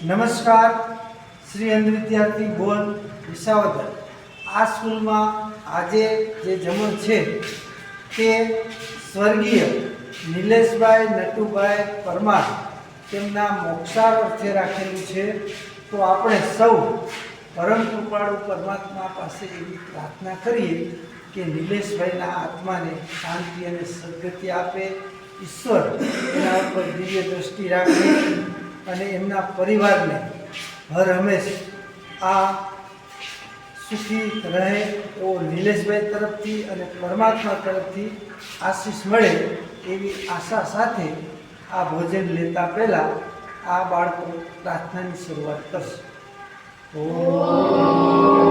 નમસ્કાર, શ્રી અંધ વિદ્યાર્થી ગોલ વિસાવદર. આ સ્કૂલમાં આજે જે જમણ છે તે સ્વર્ગીય નિલેશભાઈ નટુભાઈ પરમાર તેમના મોક્ષાર અર્થે રાખેલું છે. તો આપણે સૌ પરમ કૃપાળુ પરમાત્મા પાસે એવી પ્રાર્થના કરીએ કે નિલેશભાઈના આત્માને શાંતિ અને સદગતિ આપે, ઈશ્વર એના ઉપર દિવ્ય દ્રષ્ટિ રાખે અને એમના પરિવારને હર હંમેશ આ સુખી રહે એવો નિલેશભાઈ તરફથી અને પરમાત્મા તરફથી આશીષ મળે એવી આશા સાથે આ ભોજન લેતા પહેલાં આ બાળકો પ્રાર્થનાની શરૂઆત કરશે. ઓમ